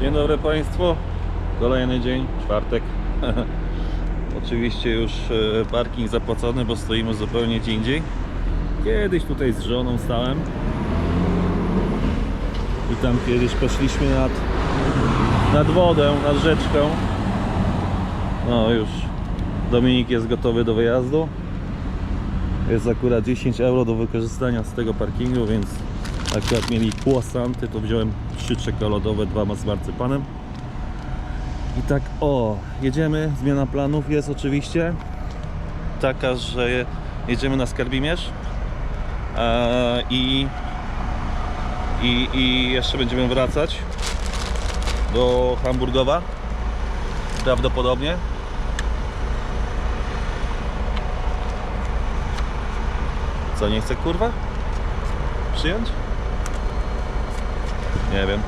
Dzień dobry Państwu. Kolejny dzień, czwartek. Oczywiście już e, parking zapłacony, bo stoimy zupełnie gdzie indziej. Kiedyś tutaj z żoną stałem. I tam kiedyś poszliśmy nad, nad wodę, nad rzeczką. No już Dominik jest gotowy do wyjazdu. Jest akurat 10 euro do wykorzystania z tego parkingu, więc akurat mieli kłosanty, to wziąłem trzy czekoladowe, dwa z marcypanem. I tak o, jedziemy, zmiana planów jest oczywiście taka, że je- jedziemy na Skarbimierz eee, i, i, i jeszcze będziemy wracać do Hamburgowa prawdopodobnie Co, nie chce kurwa? Przyjąć? Nie wiem.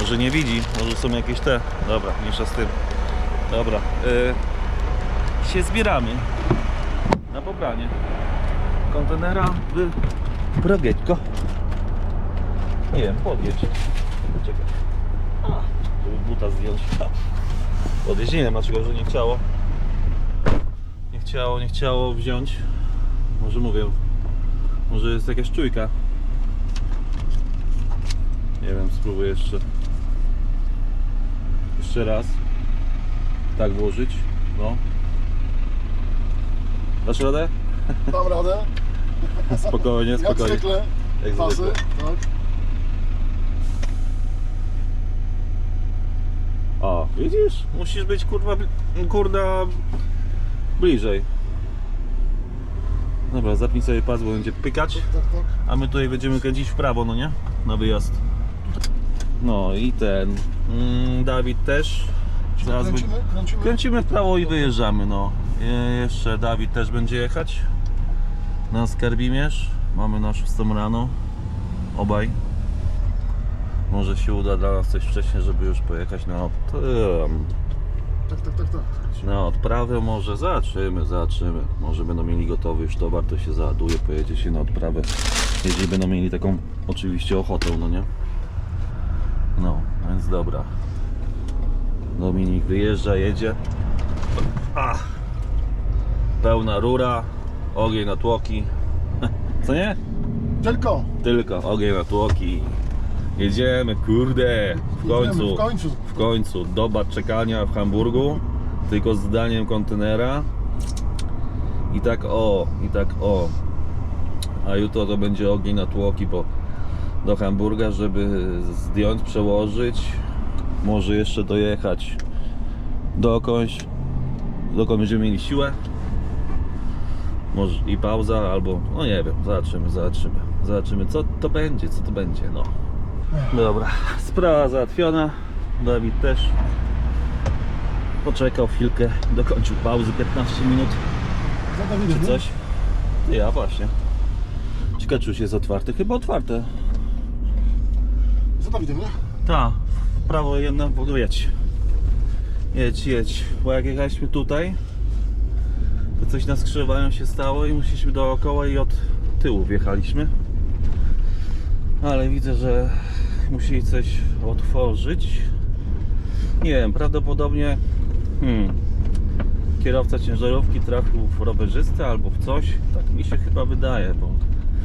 Może nie widzi, może są jakieś te. Dobra, mniejsza z tym. Dobra. Yy, się zbieramy na pobranie kontenera w Progietko. Nie wiem, podjedź. Czekaj. A, żeby buta zdjąć. Podjedź, nie wiem dlaczego, że nie chciało. Nie chciało, nie chciało wziąć. Może mówię, może jest jakaś czujka. Nie wiem, spróbuję jeszcze. Jeszcze raz. Tak włożyć. No. Dasz radę? Dam radę. Spokojnie, Jak spokojnie. zwykle. Jak Pasy. zwykle. Tak. O, widzisz? Musisz być kurwa, kurda bliżej. Dobra, zapnij sobie pas, bo będzie pykać. Tak, tak. A my tutaj będziemy kręcić w prawo, no nie? Na wyjazd. No i ten. Mm, Dawid też. Zaraz Kręcimy, kręcimy. Kręcimy w prawo i wyjeżdżamy, no. Je, jeszcze Dawid też będzie jechać. Na Skarbimierz. Mamy na 6 rano. Obaj. Może się uda dla nas coś wcześniej, żeby już pojechać na, od, Tak, tak, tak, tak. na odprawę. Może zobaczymy, zobaczymy. Może będą mieli gotowy już towar, to się załaduje, pojedzie się na odprawę. Jeżeli będą mieli taką oczywiście ochotę, no nie? No, więc dobra. Dominik wyjeżdża, jedzie. Ach. Pełna rura, ogień na tłoki. Co nie? Tylko. Tylko ogień na tłoki. Jedziemy, kurde. W końcu. w końcu. W końcu. Doba czekania w Hamburgu. Tylko z zdaniem kontenera. I tak o, i tak o. A jutro to będzie ogień na tłoki, bo do Hamburga, żeby zdjąć, przełożyć. Może jeszcze dojechać dokądś, dokąd będziemy mieli siłę. Może i pauza, albo no nie wiem, zobaczymy, zobaczymy. Zobaczymy co to będzie, co to będzie, no. Dobra, sprawa załatwiona. Dawid też poczekał chwilkę, dokończył pauzy 15 minut czy coś. Ja właśnie. Ciekawe czy już jest otwarte, chyba otwarte. Dawidem, nie? Ta, w prawo jedno, w ogóle jedź. Jedź, jedź. Bo jak jechaliśmy tutaj, to coś na skrzyżowaniu się stało i musieliśmy dookoła i od tyłu wjechaliśmy. Ale widzę, że musieli coś otworzyć. Nie wiem, prawdopodobnie hmm, kierowca ciężarówki trafił w rowerzystę albo w coś. Tak mi się chyba wydaje, bo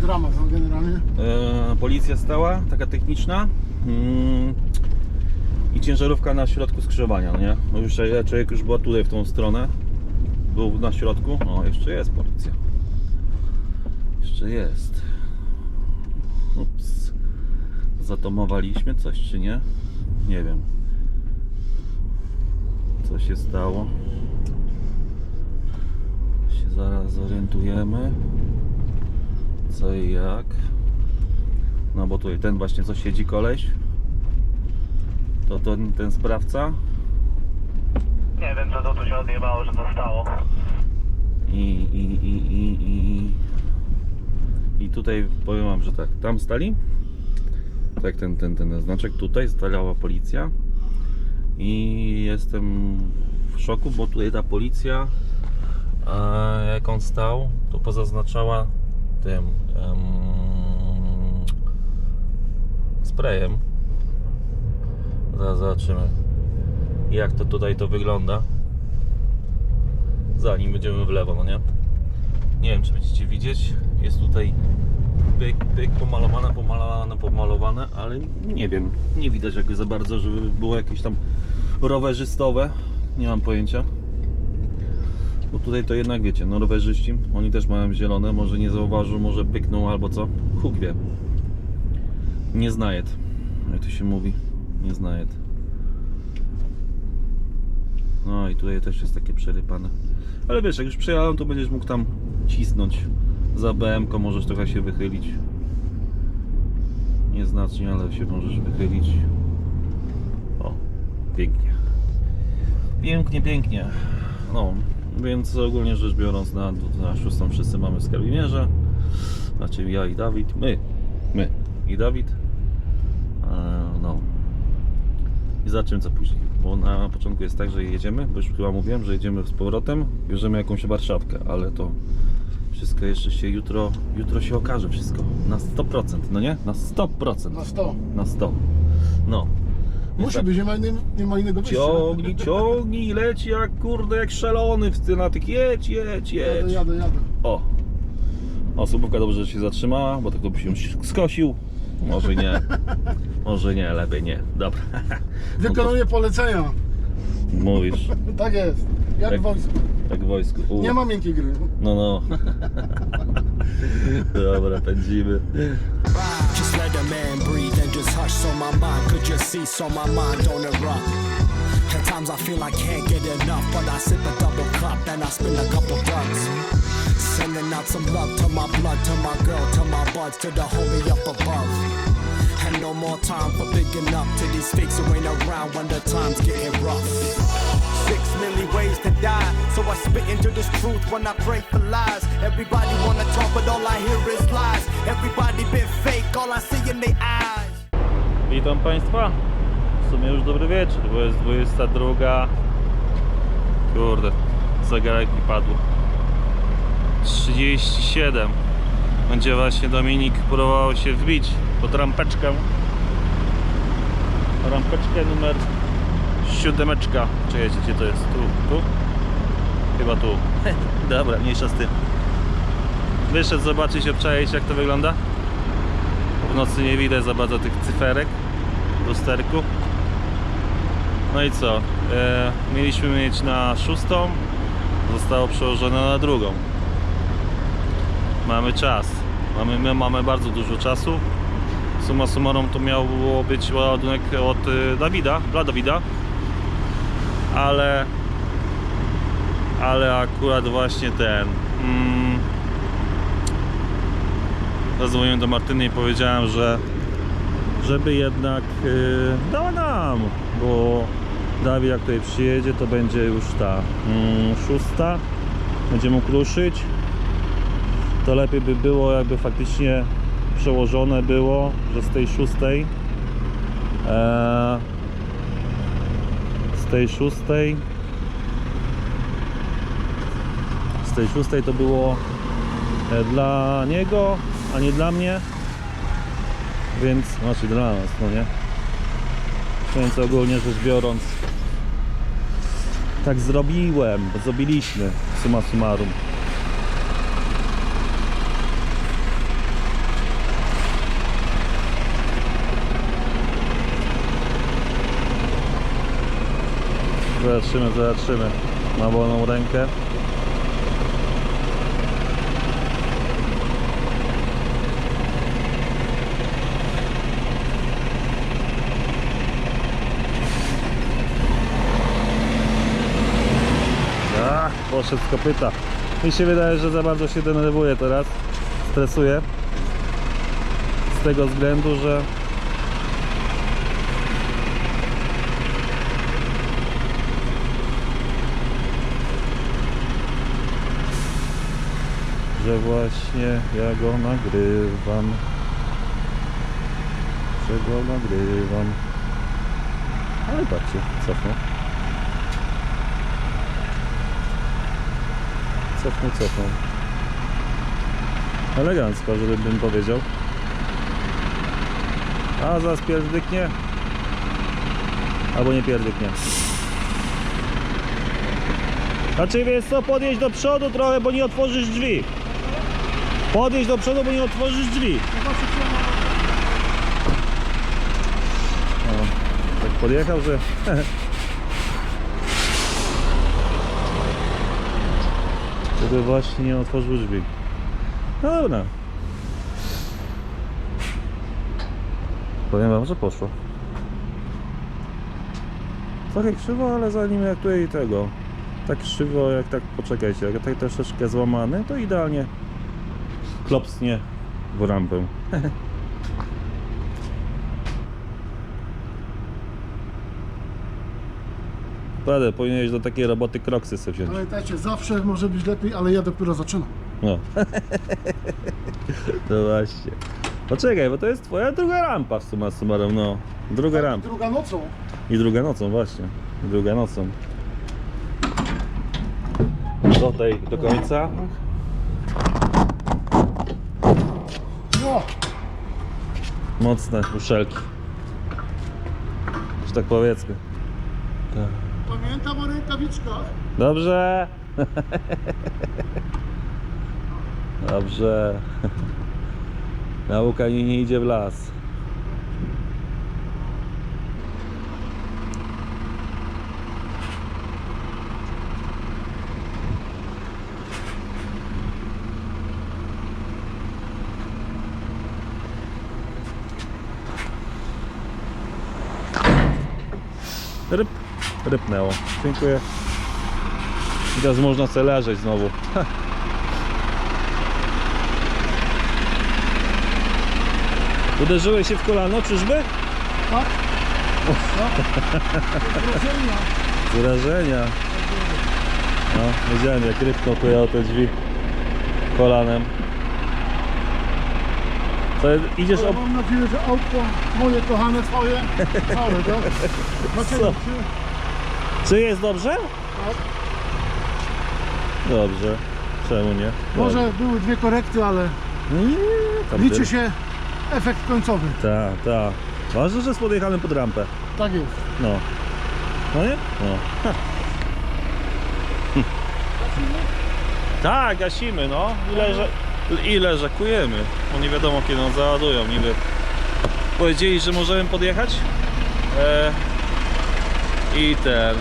Dramat no, generalnie. E, policja stała, taka techniczna mm, i ciężarówka na środku skrzyżowania, nie? No już człowiek już była tutaj w tą stronę, był na środku, o jeszcze jest policja, jeszcze jest. Ups, zatomowaliśmy coś czy nie? Nie wiem. Co się stało? Się zaraz zorientujemy co i jak. No bo tutaj ten właśnie co siedzi koleś. To ten, ten sprawca. Nie wiem co to tu się odjebało, że to stało. I, i, i, i, i, i tutaj powiem wam, że tak, tam stali. Tak, ten, ten, ten znaczek tutaj, stała policja. I jestem w szoku, bo tutaj ta policja, a jak on stał, to pozaznaczała tym em, sprayem Zaraz zobaczymy jak to tutaj to wygląda. Zanim będziemy w lewo, no nie? Nie wiem czy będziecie widzieć. Jest tutaj pyk, pyk, pomalowane, pomalowane, pomalowane, ale nie wiem. Nie widać jakby za bardzo, żeby było jakieś tam rowerzystowe. Nie mam pojęcia. Bo tutaj to jednak wiecie, no rowerzyści, oni też mają zielone, może nie zauważył, może pyknął albo co. Huk wie. Nie znaję. Jak to się mówi? Nie znaję. No i tutaj też jest takie przerypane. Ale wiesz, jak już przejechałem, to będziesz mógł tam cisnąć. Za BM-ko możesz trochę się wychylić. Nieznacznie, ale się możesz wychylić. O, pięknie. Pięknie, pięknie. No, więc ogólnie rzecz biorąc na, na szóstą wszyscy mamy w skarbimierze. Znaczy ja i Dawid. My. My i Dawid. E, No. I zobaczymy co później. Bo na początku jest tak, że jedziemy, bo już chyba mówiłem, że jedziemy z powrotem, bierzemy jakąś Warszawkę, ale to wszystko jeszcze się jutro, jutro się okaże wszystko. Na 100%, no nie? Na 100%. Na 100. Na 100. No. Musi być, nie ma, innym, nie ma innego wyjścia. Ciągnij, ciągnij, leci jak kurde, jak szalony w na tych jedź, jedź, Jadę, jedź. jadę, jadę. O. O, słupówka dobrze, że się zatrzymała, bo tak to by się skosił. Może nie. Może nie, lepiej nie. Dobra. Wykonuję polecenia. Mówisz, Tak jest. Jak Jak- w wojsku. jak w wojsku. U. Nie ma miękkiej gry. No, no. Dobra, pędzimy. Just let a man breathe and just hush so my mind could just see so my mind don't erupt. At times I feel I can't get enough, but I sip a double cup and I spin a couple bucks. Sending out some love to my blood, to my girl, to my buds, to the homie up above. And no more time for bigging up to these fakes who ain't around when the time's getting rough. Six million ways to die, so I spit into this truth when I pray for lies. Everybody wanna talk, but all I hear is lies. Everybody been fake, all I see in their eyes. Witam Państwa. W sumie już dobry wieczór, bo jest 22. Kurde, zegarek mi padł. 37. Będzie właśnie Dominik próbował się wbić pod rampeczkę. Rampeczkę numer siódemeczka. Czekajcie, gdzie to jest? Tu, tu? Chyba tu. Dobra, mniejsza z tym. Wyszedł zobaczyć, obczaić jak to wygląda. W nocy nie widać za bardzo tych cyferek w lusterku. No i co? E, mieliśmy mieć na szóstą, zostało przełożone na drugą. Mamy czas. Mamy, my mamy bardzo dużo czasu. Suma summarum to miał być ładunek od y, Dawida, dla Dawida. Ale ale akurat właśnie ten mm, zadzwoniłem do Martyny i powiedziałem, że żeby jednak yy, dała nam, bo Dawid jak tutaj przyjedzie, to będzie już ta mm, szósta, będzie mógł ruszyć. To lepiej by było, jakby faktycznie przełożone było, że z tej szóstej e, z tej szóstej z tej szóstej to było e, dla niego, a nie dla mnie. Więc, znaczy dla nas, no nie? Więc ogólnie rzecz biorąc, tak zrobiłem, zrobiliśmy, summa summarum. Zobaczymy, zobaczymy. Na wolną rękę. Ach, poszedł z kopyta. Mi się wydaje, że za bardzo się denerwuje teraz. Stresuje. Z tego względu, że że właśnie ja go nagrywam. Że go nagrywam. Ale patrzcie, cofnął. Cofnął, cofnął. Elegancko, żebym powiedział. A zaraz pierdyknie. Albo nie pierdyknie. Znaczy wiesz co, podjedź do przodu trochę, bo nie otworzysz drzwi. Podjedź do przodu, bo nie otworzysz drzwi. O, tak podjechał, że... Żeby właśnie nie otworzył drzwi. No dobra. Powiem wam, że poszło. Trochę krzywo, ale zanim jak tutaj tego. Tak krzywo, jak tak poczekajcie, jak tak troszeczkę złamany, to idealnie klopsnie w rampę. Naprawdę, powinieneś do takiej roboty kroksy sobie wziąć. Pamiętajcie, zawsze może być lepiej, ale ja dopiero zaczynam. No. to właśnie. Poczekaj, bo to jest twoja druga rampa w summa summarum, no. Druga rampa. Druga nocą. I druga nocą, właśnie. I druga nocą. Do tej, do końca. No, Mocne uszelki. Że tak powiedzmy. Tak. Pamiętam o rękawiczkach. Dobrze. Dobrze. Nauka nie, nie idzie w las. Rypnęło. Dziękuję. I teraz można sobie leżeć znowu. Uderzyłeś się w kolano, czyżby? Tak? No. Wrażenia. Z wrażenia. No, wiedziałem jak rypnął tutaj o te drzwi kolanem. Co, idziesz ob... mam nadzieję, że autko moje kochane twoje. Ale tak? Maciej, Co? Czy- jest dobrze? Tak. Dobrze. Czemu nie? Może były dwie korekty, ale nie, liczy się efekt końcowy. Tak, tak. Ważne, że jest podjechany pod rampę. Tak jest. No. No nie? No. Ha. Hm. Tak, gasimy, no. Ile, że, ile rzekujemy. Bo nie wiadomo kiedy nas załadują. Niby powiedzieli, że możemy podjechać. E, I ten.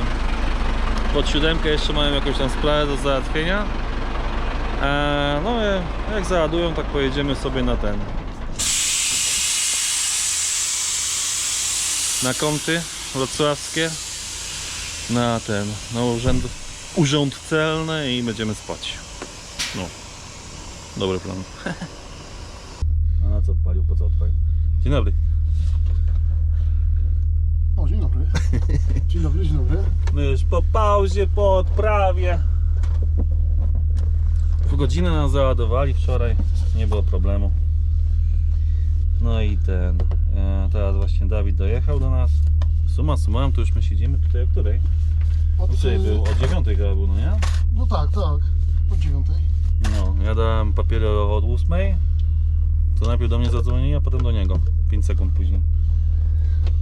Pod siódemkę jeszcze mają jakąś tam sprawę do załatwienia. E, no jak załadują, tak pojedziemy sobie na ten. Na kąty wrocławskie. Na ten, na urząd, urząd celny i będziemy spać. No. Dobry plan. A na co odpalił? Po co odpalił? Dzień dobry. O, dzień dobry. Dzień dobry, dzień dobry. My już po pauzie, po odprawie. W godzinę nas załadowali wczoraj, nie było problemu. No i ten, e, teraz właśnie Dawid dojechał do nas. Suma summarum, to już my siedzimy tutaj o której? Od, y, był, od dziewiątej chyba był, no nie? No tak, tak. Od dziewiątej. No, ja dałem papiery od ósmej. To najpierw do mnie zadzwonili, a potem do niego. 5 sekund później.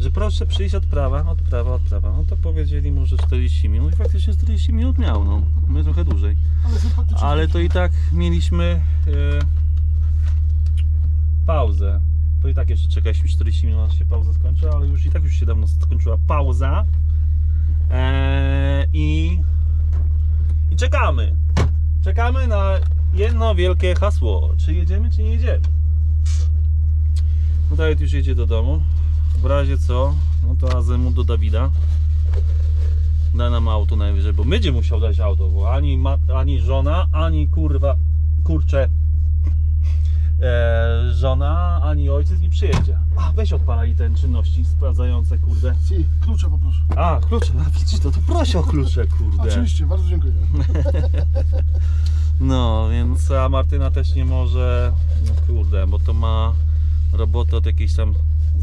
Że proszę przyjść odprawa, odprawa, odprawa. No to powiedzieli mu, że 40 minut i faktycznie 40 minut miał, no. My trochę dłużej. Ale to i tak mieliśmy e, pauzę. To i tak jeszcze czekaliśmy 40 minut, aż się pauza skończy, ale już i tak już się dawno skończyła pauza. E, i, I czekamy. Czekamy na jedno wielkie hasło. Czy jedziemy, czy nie jedziemy? No Dawid już jedzie do domu. W razie co, no to azemu do Dawida. Da nam auto najwyżej, bo będzie musiał dać auto, bo ani, ma, ani żona, ani kurwa, kurcze e, żona, ani ojciec nie przyjedzie. A, weź odpalaj ten czynności sprawdzające, kurde. Si, klucze poproszę. A, klucze, no widzisz, to, to proszę o klucze, kurde. Oczywiście, bardzo dziękuję. No, więc a Martyna też nie może, no kurde, bo to ma robotę od jakiejś tam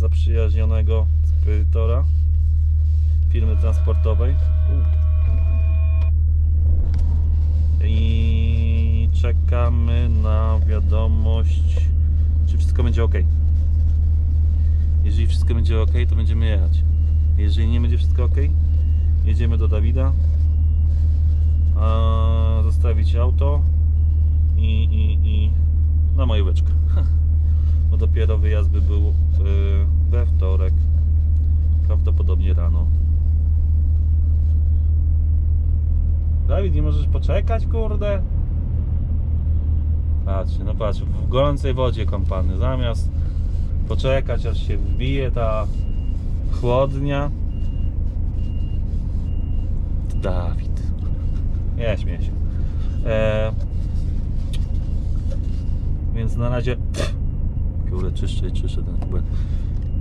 zaprzyjaźnionego spedytora firmy transportowej. I czekamy na wiadomość, czy wszystko będzie ok. Jeżeli wszystko będzie ok, to będziemy jechać. Jeżeli nie będzie wszystko ok, jedziemy do Dawida. Zostawić auto i, i, i na majóweczkę. Bo dopiero wyjazd by był we wtorek. Prawdopodobnie rano. Dawid, nie możesz poczekać, kurde? Patrz, no patrz, w gorącej wodzie kąpany. Zamiast poczekać, aż się wbije ta chłodnia. Dawid. Nie śmiej się. E, więc na razie. Czyszczę i czyszczę ten kubek.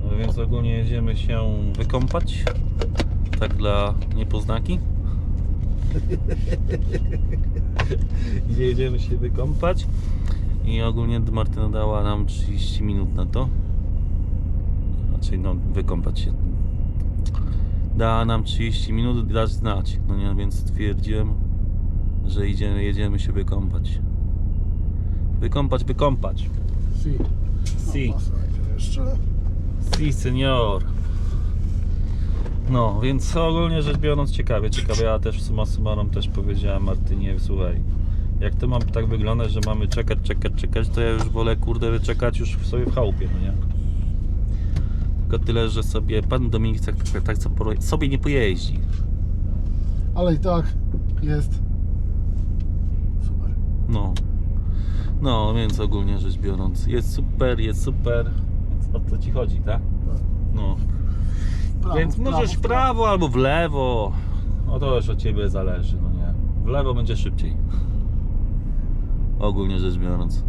No więc ogólnie jedziemy się wykąpać. Tak dla niepoznaki. Jedziemy się wykąpać. I ogólnie Martyna dała nam 30 minut na to. Znaczy, no, wykąpać się. Dała nam 30 minut dać znać. No nie, więc stwierdziłem, że idziemy, jedziemy się wykąpać. Wykąpać, wykąpać. Si. Si. No, jeszcze. Si, senior. No, więc ogólnie rzecz biorąc ciekawie, ciekawie, ja też summa summarum też powiedziałem Martynie, słuchaj, jak to mam tak wyglądać, że mamy czekać, czekać, czekać, to ja już wolę kurde czekać już w sobie w chałupie, no nie? Tylko tyle, że sobie pan Dominik tak, tak, tak sobie nie pojeździ. Ale i tak jest super. No. No, więc ogólnie rzecz biorąc, jest super, jest super. Więc o co ci chodzi, tak? No. Prawo, Więc możesz w prawo albo w lewo. No to już od ciebie zależy, no nie. W lewo będzie szybciej. Ogólnie rzecz biorąc.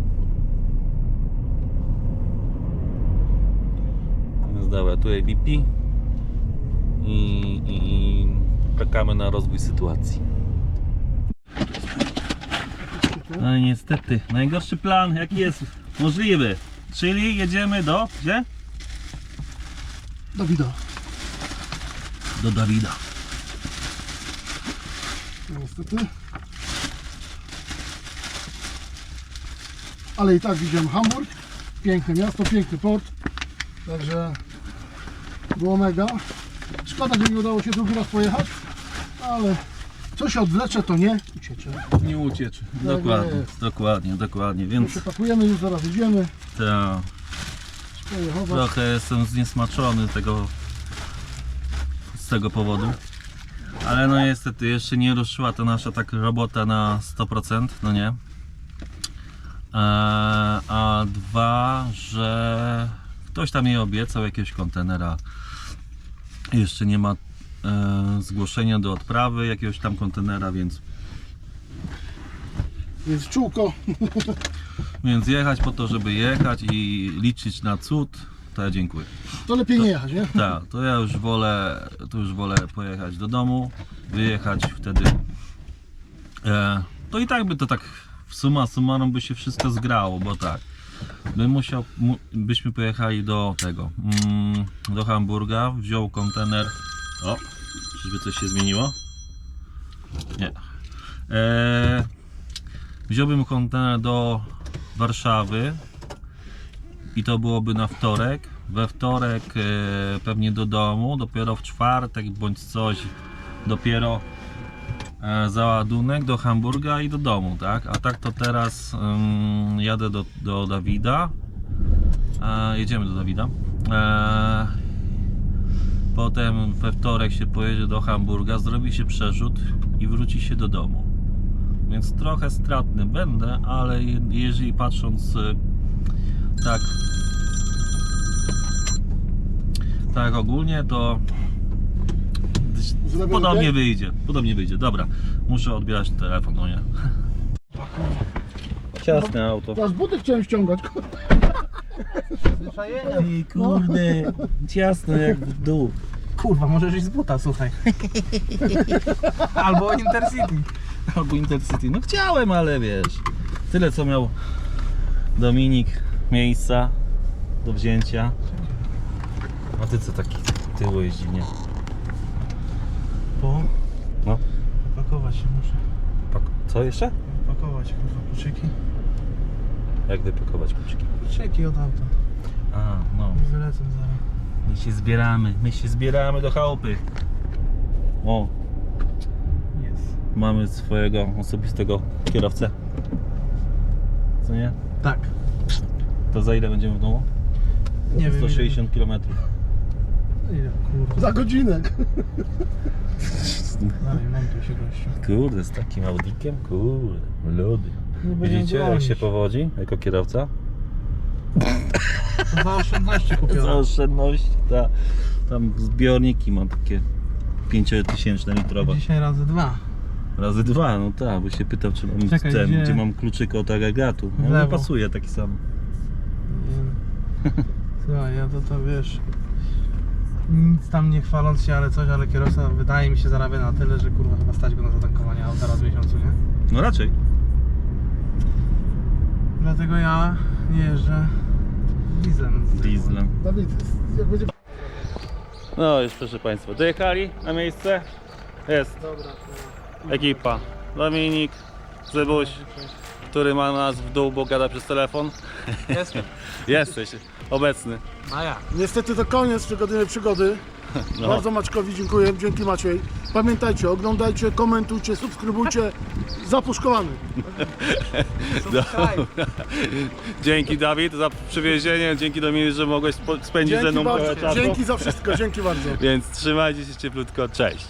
Więc dobra, tutaj BP. I, i, i czekamy na rozwój sytuacji. No i niestety, najgorszy plan jaki jest możliwy. Czyli jedziemy do, gdzie? Dawida. Do Dawida. Niestety. Ale i tak widziałem Hamburg. Piękne miasto, piękny port. Także było mega. Szkoda, że nie udało się drugi raz pojechać, ale co się odwlecze, to nie uciecze. Nie ucieczy. Tak Dokładnie, jest. dokładnie, dokładnie. Więc się pakujemy, już zaraz idziemy. ta, trochę jestem zniesmaczony tego, z tego powodu. Ale no niestety jeszcze nie ruszyła ta nasza tak robota na 100%, no nie. E, a dwa, że ktoś tam jej obiecał jakiegoś kontenera. Jeszcze nie ma zgłoszenia do odprawy jakiegoś tam kontenera, więc Więc czółko. Więc jechać po to, żeby jechać i liczyć na cud, to ja dziękuję. To lepiej nie jechać, nie? Tak, to ja już wolę, to już wolę pojechać do domu, wyjechać wtedy. E, to i tak by to tak w suma summarum by się wszystko zgrało, bo tak. Bym musiał, mu, byśmy pojechali do tego, mm, do Hamburga, wziął kontener. O, czyżby coś się zmieniło? Nie. E, wziąłbym kontener do Warszawy i to byłoby na wtorek. We wtorek e, pewnie do domu, dopiero w czwartek bądź coś, dopiero e, załadunek do Hamburga i do domu, tak? A tak to teraz ym, jadę do, do Dawida. E, jedziemy do Dawida. E, potem we wtorek się pojedzie do Hamburga, zrobi się przerzut i wróci się do domu. Więc trochę stratny będę, ale je- jeżeli patrząc e, tak tak ogólnie to podobnie wyjdzie, podobnie wyjdzie. Dobra, muszę odbierać telefon, no nie. Ciasne auto. Teraz buty chciałem ściągać. Ej, kurde, ciasno jak w dół. Kurwa, możesz iść z buta, słuchaj. Albo Intercity. Albo Intercity. No chciałem, ale wiesz, tyle co miał Dominik miejsca do wzięcia. A ty co taki tył jeździ, nie? Bo No. pakować się muszę. Pak- Co jeszcze? Pakować kurwa. Jak wypakować kluczyki? Kluczyki od auta. A, no. I wylecę zaraz. My się zbieramy, my się zbieramy do chałupy. O, Jest. mamy swojego osobistego kierowcę. Co nie? Tak. To za ile będziemy w domu? Nie wiem. 160 km. Ile, ile kurwa. Za godzinę. Dalej, montuj się gościu. Kurde, z takim Audikiem? Kurde, lody. Nie będziemy Widzicie jak się powodzi jako kierowca? To za oszczędności Za kupione. oszczędności, ta. Tam zbiorniki mam takie 5000 litrowe. Dzisiaj razy dwa. Razy dwa, no tak, bo się pytał, czy mam Czekaj, ten, gdzie? gdzie mam kluczyk od agregatu. W No, nie lewo. pasuje taki sam. Nie. Słuchaj, ja to to wiesz. Nic tam nie chwaląc się, ale coś, ale kierowca wydaje mi się zarabia na tyle, że kurwa chyba stać go na zatankowanie auta raz w miesiącu, nie? No raczej. Dlatego ja nie jeżdżę dieslem. Dieslem. Dawid, jak będzie... No już proszę Państwa, dojechali na miejsce. Jest ekipa. Dominik, Zybuś, który ma nas w dół, bo gada przez telefon. Jestem. Jesteś obecny. A ja. Niestety to koniec tygodniowej przygody. No. Bardzo Maćkowi dziękuję, dzięki Maciej. Pamiętajcie, oglądajcie, komentujcie, subskrybujcie. Zapuszkowany. Dobra. Dzięki Dawid za przywiezienie, dzięki Dominik, że mogłeś spo- spędzić ze Dzięki mną trochę bardzo. czasu. Dzięki za wszystko, dzięki bardzo. Więc trzymajcie się cieplutko, cześć.